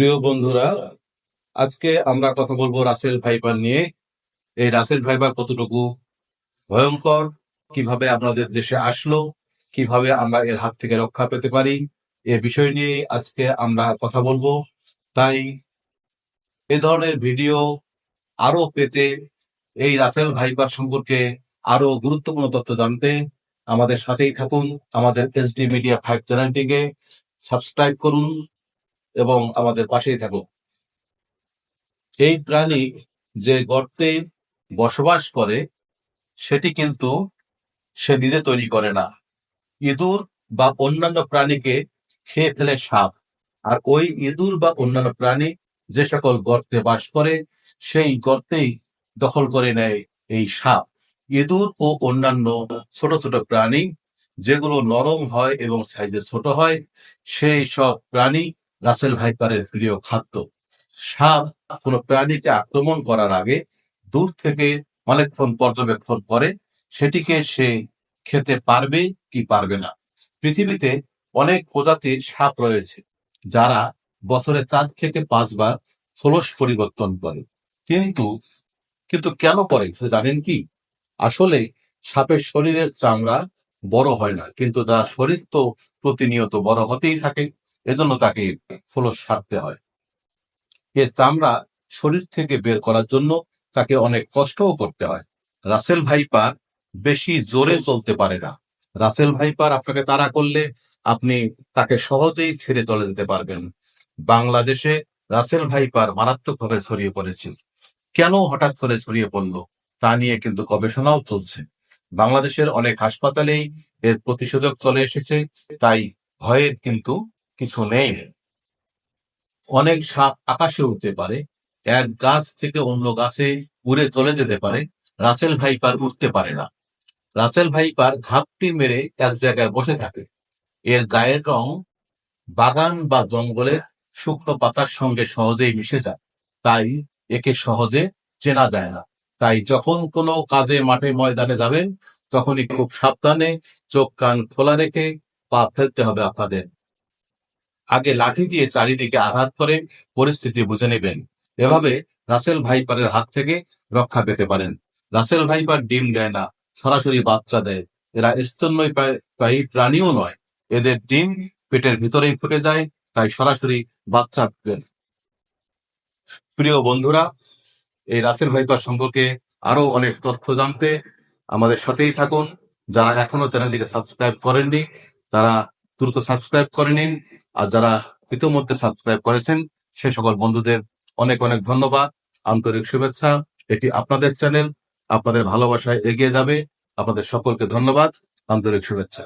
প্রিয় বন্ধুরা, আজকে আমরা কথা বলব রাসেল ভাইবার নিয়ে। এই রাসেল ভাইবার কতটুকু ভয়ঙ্কর, কীভাবে আপনাদের দেশে আসলো, কীভাবে আমরা এর হাত থেকে রক্ষা পেতে পারি, এ বিষয় নিয়ে আজকে আমরা কথা বলব। তাই এ ধরনের ভিডিও আরও পেতে এই রাসেল ভাইবার সম্পর্কে আরও গুরুত্বপূর্ণ তথ্য জানতে আমাদের সাথেই থাকুন। আমাদের এসডি মিডিয়া ফাইভ চ্যানেলটিকে সাবস্ক্রাইব করুন। এবং আমাদের পাশেই থাকুন এই প্রাণী যে গর্তে বসবাস করে, সেটি কিন্তু সে নিজে তৈরি করে না। ইঁদুর বা অন্যান্য প্রাণীকে খেয়ে ফেলে সাপ। আর ওই ইঁদুর বা অন্যান্য প্রাণী যে সকল গর্তে বাস করে, সেই গর্তেই দখল করে নেয় এই সাপ। ইঁদুর ও অন্যান্য ছোট ছোট প্রাণী, যেগুলো নরম হয় এবং সাইজে ছোট হয়, সেই সব প্রাণী রাসেল ভাইপারের প্রিয় খাদ্য। সাপ কোনো প্রাণীকে আক্রমণ করার আগে দূর থেকে অনেকক্ষণ পর্যবেক্ষণ করে, সেটিকে সে খেতে পারবে কি পারবে না। পৃথিবীতে অনেক প্রজাতির সাপ রয়েছে, যারা বছরে চার থেকে পাঁচবার খোলস পরিবর্তন করে। কিন্তু কিন্তু কেন করে জানেন কি? আসলে সাপের শরীরের চামড়া বড় হয় না, কিন্তু তার শরীর তো প্রতিনিয়ত বড় হতেই থাকে। এজন্য তাকে খোলস ছাড়তে হয়। এর চামড়া শরীর থেকে বের করার জন্য তাকে অনেক কষ্টও করতে হয়। রাসেল ভাইপার বেশি জোরে চলতে পারে না। রাসেল ভাইপার আপনাকে তাড়া করলে আপনি তাকে সহজেই ছেড়ে চলে যেতে পারবেন। বাংলাদেশে রাসেল ভাইপার মারাত্মকভাবে ছড়িয়ে পড়েছে। কেন হঠাৎ করে ছড়িয়ে পড়ল তা নিয়ে কিন্তু গবেষণাও চলছে। বাংলাদেশের অনেক হাসপাতালেই এর প্রতিষেধক চলে এসেছে, তাই ভয়ের কিন্তু কিছু নেই। অনেক সাপ আকাশে উঠতে পারে, এক গাছ থেকে অন্য গাছে উড়ে চলে যেতে পারে, রাসেল ভাইপার উঠতে পারে না। রাসেল ভাইপার ঘাপটি মেরে এক জায়গায় বসে থাকে। এর গায়ের রং বাগান বা জঙ্গলের শুকনো পাতার সঙ্গে সহজেই মিশে যায়, তাই একে সহজে চেনা যায় না। তাই যখন কোনো কাজে মাঠে ময়দানে যাবেন, তখনই খুব সাবধানে চোখ কান খোলা রেখে পা ফেলতে হবে আপনাদের। আগে লাঠি দিয়ে চারিদিকে আঘাত করে পরিস্থিতি বুঝে নেবেন। এভাবে রাসেল ভাইপারের হাত থেকে রক্ষা পেতে পারেন। রাসেল ভাইপার ডিম দেয় না, সরাসরি বাচ্চা দেয়। এরা স্তন্যপায়ী প্রাণীও নয়। এদের ডিম পেটের ভিতরেই ফুটে যায়, তাই সরাসরি বাচ্চা প্রিয় বন্ধুরা, এই রাসেল ভাইপার সম্পর্কে আরও অনেক তথ্য জানতে আমাদের সাথেই থাকুন। যারা এখনও চ্যানেলটিকে সাবস্ক্রাইব করেননি, তারা দ্রুত সাবস্ক্রাইব করে নিন। আর যারা ইতিমধ্যে সাবস্ক্রাইব করেছেন, সে সকল বন্ধুদের অনেক অনেক ধন্যবাদ। আন্তরিক শুভেচ্ছা। এটি আপনাদের চ্যানেল আপনাদের ভালোবাসায় এগিয়ে যাবে। আপনাদের সকলকে ধন্যবাদ। আন্তরিক শুভেচ্ছা।